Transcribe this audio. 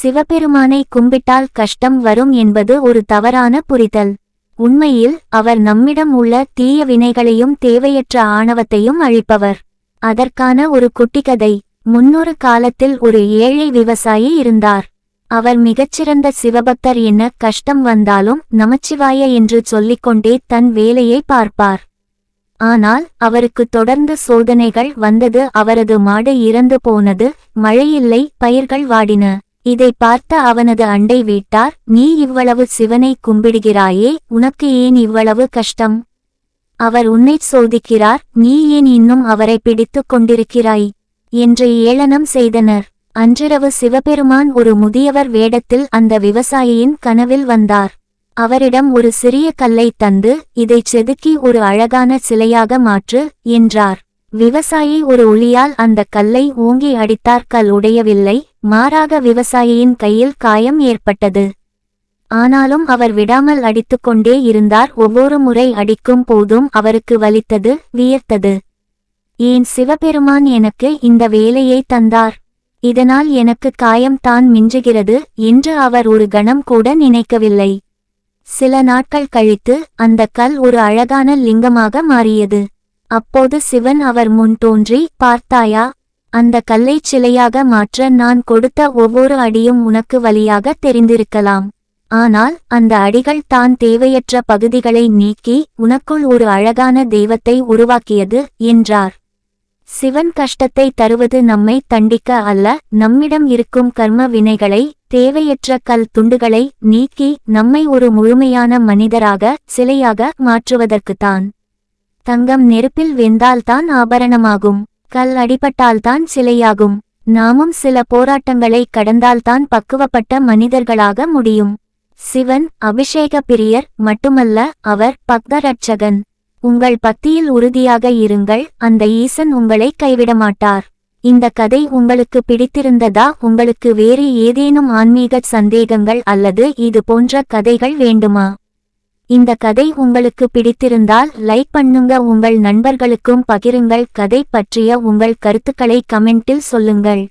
சிவபெருமானை கும்பிட்டால் கஷ்டம் வரும் என்பது ஒரு தவறான புரிதல். உண்மையில் அவர் நம்மிடம் உள்ள தீய வினைகளையும் தேவையற்ற ஆணவத்தையும் அழிப்பவர். அதற்கான ஒரு குட்டிக்கதை. முன்னொரு காலத்தில் ஒரு ஏழை விவசாயி இருந்தார். அவர் மிகச்சிறந்த சிவபக்தர் என்ன கஷ்டம் வந்தாலும் நமச்சிவாய என்று சொல்லிக்கொண்டே தன் வேலையை பார்ப்பார். ஆனால் அவருக்கு தொடர்ந்து சோதனைகள் வந்தது அவரது மாடு இறந்து போனது மழையில்லை பயிர்கள் வாடின. இதை பார்த்த அவனது அண்டை வீட்டார் நீ இவ்வளவு சிவனை கும்பிடுகிறாயே உனக்கு ஏன் இவ்வளவு கஷ்டம்? அவர் உன்னைச் சோதிக்கிறார் நீ ஏன் இன்னும் அவரை பிடித்துக் கொண்டிருக்கிறாய் என்று ஏளனம் செய்தனர். அன்றிரவு சிவபெருமான் ஒரு முதியவர் வேடத்தில் அந்த விவசாயியின் கனவில் வந்தார். அவரிடம் ஒரு சிறிய கல்லை தந்து இதைச் செதுக்கி ஒரு அழகான சிலையாக மாற்று என்றார். விவசாயி ஒரு ஒளியால் அந்த கல்லை ஓங்கி அடித்தார். கல் உடையவில்லை. மாறாக விவசாயியின் கையில் காயம் ஏற்பட்டது. ஆனாலும் அவர் விடாமல் அடித்துக்கொண்டே இருந்தார். ஒவ்வொரு முறை அடிக்கும் போதும் அவருக்கு வலித்தது வியர்த்தது. ஏன் சிவபெருமான் எனக்கு இந்த வேலையை தந்தார்? இதனால் எனக்கு காயம் தான் மிஞ்சுகிறது என்று அவர் ஒரு கணம் கூட நினைக்கவில்லை. சில நாட்கள் கழித்து அந்த கல் ஒரு அழகான லிங்கமாக மாறியது. அப்போது சிவன் அவர் முன் தோன்றி பார்த்தாயா அந்த கல்லைச் சிலையாக மாற்ற நான் கொடுத்த ஒவ்வொரு அடியும் உனக்கு வழியாக தெரிந்திருக்கலாம். ஆனால் அந்த அடிகள் தான் தேவையற்ற பகுதிகளை நீக்கி உனக்குள் ஒரு அழகான தெய்வத்தை உருவாக்கியது என்றார். சிவன் கஷ்டத்தை தருவது நம்மை தண்டிக்க அல்ல நம்மிடம் இருக்கும் கர்ம வினைகளை தேவையற்ற கல் துண்டுகளை நீக்கி நம்மை ஒரு முழுமையான மனிதராக சிலையாக மாற்றுவதற்குத்தான். தங்கம் நெருப்பில் வெந்தால்தான் ஆபரணமாகும். கல் அடிபட்டால்தான் சிலையாகும். நாமும் சில போராட்டங்களை கடந்தால்தான் பக்குவப்பட்ட மனிதர்களாக முடியும். சிவன் அபிஷேக பிரியர் மட்டுமல்ல அவர் பக்தரட்சகன். உங்கள் பக்தியில் உறுதியாக இருங்கள் அந்த ஈசன் உங்களை கைவிட மாட்டார் இந்த கதை உங்களுக்கு பிடித்திருந்ததா? உங்களுக்கு வேறு ஏதேனும் ஆன்மீக சந்தேகங்கள் அல்லது இது போன்ற கதைகள் வேண்டுமா? இந்த கதை உங்களுக்கு பிடித்திருந்தால் லைக் பண்ணுங்க. உங்கள் நண்பர்களுக்கும் பகிருங்கள். கதை பற்றிய உங்கள் கருத்துக்களை கமெண்டில் சொல்லுங்கள்.